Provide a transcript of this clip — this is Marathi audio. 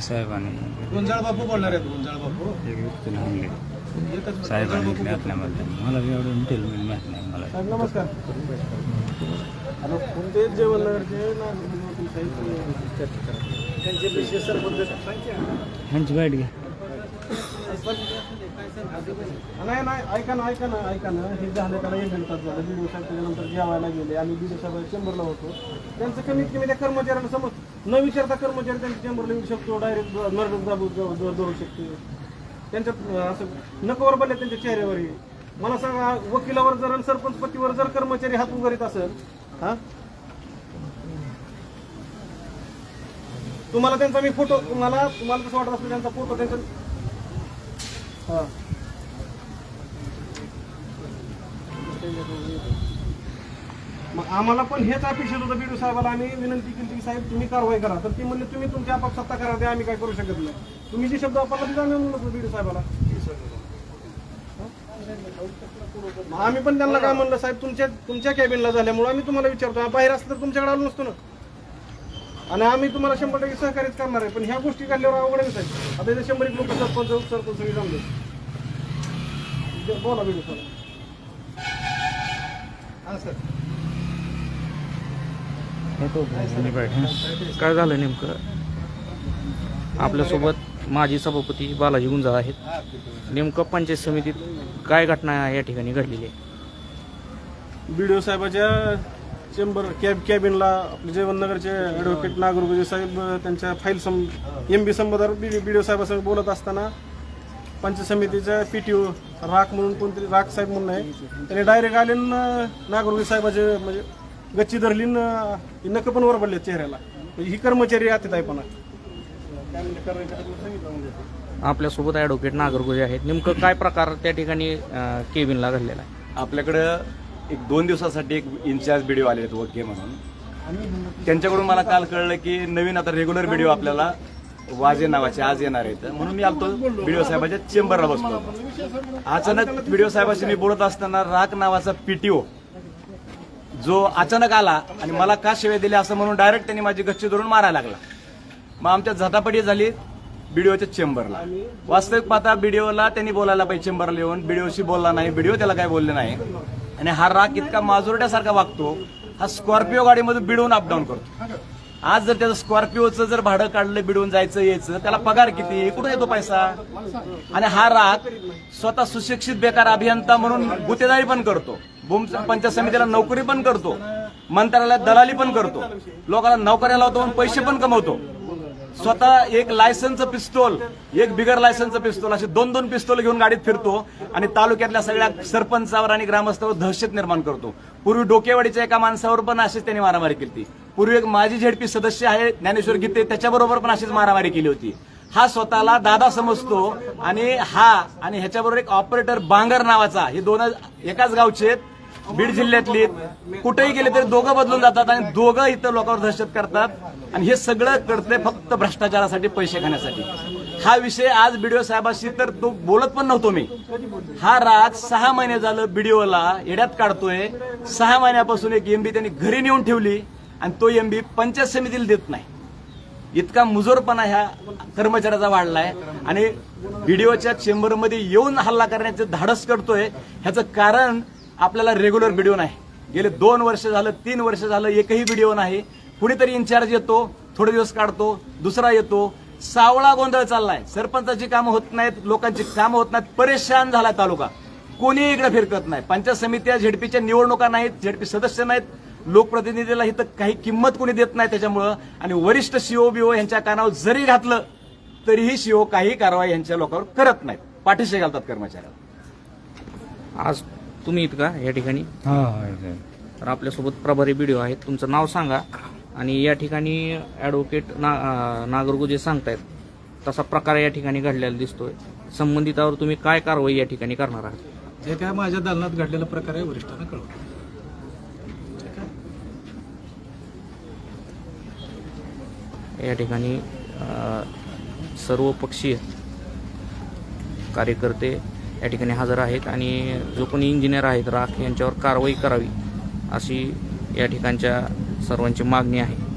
साहेबांनी गुंजाळ बापू बोलणार आहेत गुंजाळ बापू. एक व्यक्तीला आणले एकच मिनिट. साहेबांनी गुंजाळ बापू आपल्यामध्ये. मला एवढं डिटेल माहीत नाही मला. साहेब नमस्कार. हॅलो कोणते जेवण नगरचे ना त्यांचे विशेष सरपंच ह्यांची बाईट घ्या. नाही नाही ऐका ना ऐका ना ऐका ना. हे झालं त्याला एक घंटा झालं. दीड दिवसात त्याच्यानंतर जेवायला गेले. आम्ही दीड दिवसाला चेंबरला होतो. त्यांचं कमीत कमी त्या कर्मचाऱ्यांना समज न विचारता कर्मचारी त्यांच्या चेंबरला येऊ शकतो. डायरेक्ट नरडक दाबू धरू शकतो. त्यांच्यात असं नकोवर बनले त्यांच्या चेहऱ्यावर मला सांगा वकिलावर जर आणि सरपंच पतीवर जर कर्मचारी हात उगारीत असेल हा? तुम्हाला त्यांचा मी फोटो तुम्हाला तुम्हाला कसं वाटत असेल त्यांचा फोटो त्यांच्या हां. मग आम्हाला पण हेच अपेक्षित होतं बीडू साहेबाला. आम्ही विनंती केली की साहेब तुम्ही कारवाई करा. तर ती म्हणले तुम्ही तुमच्या आपाप सत्ता करा ते आम्ही काय करू शकत नाही. तुम्ही जे शब्द वापरला तिथे आम्ही म्हणलो बीडू साहेबाला. मग आम्ही पण त्यांना काय म्हणलं साहेब तुमच्या तुमच्या कॅबिनला झाल्यामुळे आम्ही तुम्हाला विचारतो बाहेर असतं तर तुमच्याकडे आलो नसतो ना. आणि आम्ही तुम्हाला शंभर टक्के सहकार्यच करणार आहे पण ह्या गोष्टी काढल्यावर अवघड आहे आता इथे शंभर एक लोक सरपंच उपसरपंच सगळे जमले. बोला साहेब हां सर. काय झालं नेमकं? आपल्यासोबत माजी सभापती बालाजी गुंजाळ आहेत. नेमकं पंचायत समितीत काय घटना या ठिकाणी घडलेली आहे? बीडीओ साहेबाच्या चेंबर कॅब कॅबिनला आपले जेवणनगरचे ॲडव्होकेट नागरगोजे साहेब त्यांच्या फाईल सम एम बी संबंधावर बी बीडीओ साहेबासंग बोलत असताना पंचायत समितीच्या पी टी ओ राख म्हणून कोणतरी राख साहेब म्हणून आहे. त्याने डायरेक्ट आले न नागरगोजे साहेबाचे म्हणजे गच्ची धरली न नख पण वर पडले चेहऱ्याला. म्हणजे ही कर्मचारी आतीत आहे पण काय म्हणजे करायचं ते सांगितलं म्हणजे आपल्यासोबत ॲडव्होकेट नागरगोजे आहेत. नेमकं काय प्रकार त्या ठिकाणी केबिनला घडलेला आहे? आपल्याकडं एक दोन दिवसासाठी एक इन्चार्ज व्हिडिओ आले आहेत वके म्हणून. त्यांच्याकडून मला काल कळलं की नवीन आता रेग्युलर व्हिडिओ आपल्याला वाजे नावाचे आज येणार आहेत. म्हणून मी आलतो व्हिडिओ साहेबाच्या चेंबरला बसलो. अचानक व्हिडिओ साहेबाशी मी बोलत असताना राख नावाचा पीटीओ जो अचानक आला आणि मला का शिवाय दिले असं म्हणून डायरेक्ट त्यांनी माझी गच्ची धरून मारायला लागला. मग आमच्या झटापटी झाली बीडीओच्या चेंबरला वास्तविक पाहता बीडीओला त्यांनी बोलायला पाहिजे चेंबरला येऊन. बीडीओशी बोलला नाही बीडीओ त्याला काय बोलले नाही. आणि हा राग इतका माजुरट्यासारखा वागतो हा स्कॉर्पिओ गाडीमधून बिडवून अपडाऊन करतो. आज जर त्याचं स्कॉर्पिओचं जर भाडं काढलं बिडवून जायचं यायचं त्याला पगार किती? कुठे येतो पैसा? आणि हा राग स्वतः सुशिक्षित बेकार अभियंता म्हणून गुतेदारी पण करतो. भूम पंचायत समितीला नोकरी पण करतो. मंत्रालयात दलाली पण करतो. लोकांना नोकऱ्या लावतो आणि पैसे पण कमवतो. स्वतः एक लायसनचं पिस्तोल एक बिगर लायसनचं पिस्तोल असे दोन दोन पिस्तोल घेऊन गाडीत फिरतो आणि तालुक्यातल्या सगळ्या सरपंचावर आणि ग्रामस्थावर दहशत निर्माण करतो. पूर्वी डोकेवाडीच्या एका माणसावर पण अशीच त्यांनी मारामारी केली पूर्वी एक माजी झेडपी सदस्य आहे ज्ञानेश्वर गीते त्याच्याबरोबर पण अशीच मारामारी केली होती. हा स्वतःला दादा समजतो आणि हा आणि ह्याच्याबरोबर एक ऑपरेटर बांगर नावाचा हे दोन एकाच गावचे आहेत. बीड जिल्ह्यातली कुठेही गेले तरी दोघं बदलून जातात आणि दोघं इतर लोकांवर दहशत करतात. आणि हे सगळं करते फक्त भ्रष्टाचारासाठी पैसे खाण्यासाठी हा विषय आज बीडीओ साहेबाशी तर तो बोलत पण नव्हतो मी. हा राज सहा महिने झालं बीडीओला येड्यात काढतोय. सहा महिन्यापासून एक एमबी त्यांनी घरी नेऊन ठेवली आणि तो एमबी पंचायत समितीला देत नाही. इतका मुजोरपणा ह्या कर्मचाऱ्याचा वाढलाय. आणि व्हिडिओच्या चेंबरमध्ये येऊन हल्ला करण्याचं धाडस करतोय. ह्याचं कारण आपल्याला रेग्युलर व्हिडिओ नाही. गेले दोन वर्ष झालं तीन वर्ष झालं एकही व्हिडिओ नाही. कुणीतरी इन्चार्ज येतो थोडे दिवस काढतो दुसरा येतो. सावळा गोंधळ चाललाय. सरपंचाची कामं होत नाहीत लोकांची कामं होत नाहीत. परेशान झालाय तालुका. कोणी इकडे फिरकत नाही. पंचायत समित्या झेडपीच्या निवडणुका नाहीत झेडपी सदस्य नाहीत. लोकप्रतिनिधीला इथं काही किंमत कोणी देत नाही त्याच्यामुळं. आणि वरिष्ठ सीओ बीओ यांच्या कानावर जरी घातलं तरीही सीओ काही कारवाई यांच्या लोकांवर करत नाहीत. पाठीशी घालतात कर्मचाऱ्याला. आज तुम्ही इथं का या ठिकाणी? हा हा तर आपल्यासोबत प्रभारी व्हिडिओ आहेत. तुमचं नाव सांगा. आणि या ठिकाणी ॲडव्होकेट ना अं, नागरगोजे सांगतायत तसा प्रकार या ठिकाणी घडलेला दिसतोय. संबंधितावर तुम्ही काय कारवाई या ठिकाणी करणार आहात? जे काय माझ्या दालनात घडलेला प्रकार आहे वरिष्ठांना कळवतो या ठिकाणी अ, सर्वपक्षीय कार्यकर्ते या ठिकाणी हजर आहेत आणि जो कोणी इंजिनियर आहेत राख यांच्यावर कारवाई करावी अशी या ठिकाणच्या सर्वांची मागणी आहे.